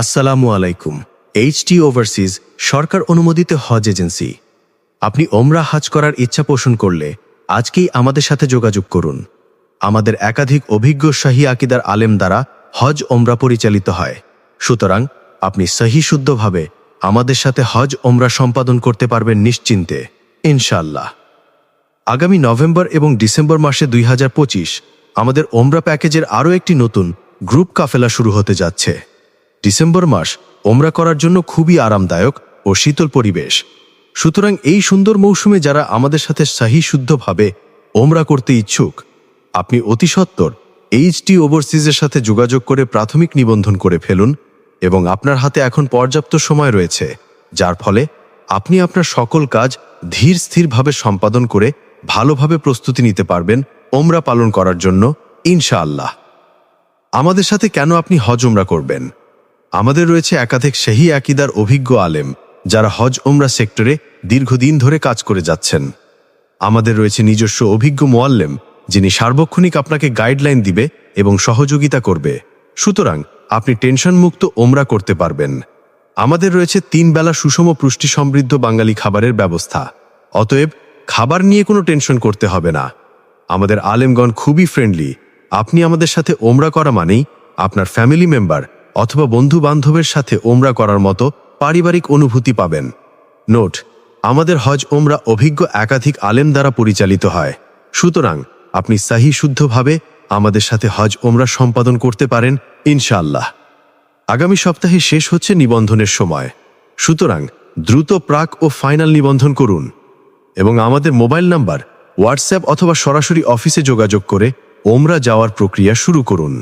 আসসালামু আলাইকুম HT overseas সরকার অনুমোদিত হজ এজেন্সি। আপনি ওমরা হাজ করার ইচ্ছা পোষণ করলে আজকেই আমাদের সাথে যোগাযোগ করুন। আমাদের একাধিক অভিজ্ঞ শাহী আকিদার আলেম দ্বারা হজ ওমরা পরিচালিত হয়। সুতরাং আপনি সহি শুদ্ধভাবে আমাদের সাথে হজ ওমরা সম্পাদন করতে পারবেন নিশ্চিন্তে ইনশাল্লাহ আগামী নভেম্বর এবং ডিসেম্বর মাসে দুই হাজার পঁচিশ আমাদের ওমরা প্যাকেজের আরও একটি নতুন গ্রুপ কাফেলা শুরু হতে যাচ্ছে। ডিসেম্বর মাস ওমরা করার জন্য খুবই আরামদায়ক ও শীতল পরিবেশ। সুতরাং এই সুন্দর মৌসুমে যারা আমাদের সাথে সাহি শুদ্ধভাবে ওমরা করতে ইচ্ছুক, আপনি অতি সত্বর এইচটি ওভারসিজের সাথে যোগাযোগ করে প্রাথমিক নিবন্ধন করে ফেলুন এবং আপনার হাতে এখন পর্যাপ্ত সময় রয়েছে, যার ফলে আপনি আপনার সকল কাজ ধীর স্থিরভাবে সম্পাদন করে ভালোভাবে প্রস্তুতি নিতে পারবেন ওমরা পালন করার জন্য, ইনশাআল্লাহ। আমাদের সাথে কেন আপনি হজ ওমরা করবেন? আমাদের রয়েছে একাধিক সেহি আকিদার অভিজ্ঞ আলেম, যারা হজ ওমরা সেক্টরে দীর্ঘদিন ধরে কাজ করে যাচ্ছেন। আমাদের রয়েছে নিজস্ব অভিজ্ঞ মোয়াল্লেম, যিনি সার্বক্ষণিক আপনাকে গাইডলাইন দিবে এবং সহযোগিতা করবে। সুতরাং, আপনি টেনশন মুক্ত ওমরা করতে পারবেন। আমাদের রয়েছে তিন বেলা সুষম পুষ্টি সমৃদ্ধ বাঙালি খাবারের ব্যবস্থা। অতএব, খাবার নিয়ে কোনো টেনশন করতে হবে না। আমাদের আলেমগণ খুবই ফ্রেন্ডলি আপনি আমাদের সাথে ওমরা করা মানেই আপনার ফ্যামিলি মেম্বার অথবা বন্ধু বান্ধবের সাথে ওমরা করার মতো পারিবারিক অনুভূতি পাবেন। নোট, আমাদের হজ ওমরা অভিজ্ঞ একাধিক আলেম দ্বারা পরিচালিত হয়। সুতরাং আপনি সাহি শুদ্ধভাবে আমাদের সাথে হজ ওমরা সম্পাদন করতে পারেন, ইনশাআল্লাহ। আগামী সপ্তাহে শেষ হচ্ছে নিবন্ধনের সময়। সুতরাং দ্রুত প্রাক ও ফাইনাল নিবন্ধন করুন এবং আমাদের মোবাইল নাম্বার, হোয়াটসঅ্যাপ অথবা সরাসরি অফিসে যোগাযোগ করে ওমরা যাওয়ার প্রক্রিয়া শুরু করুন।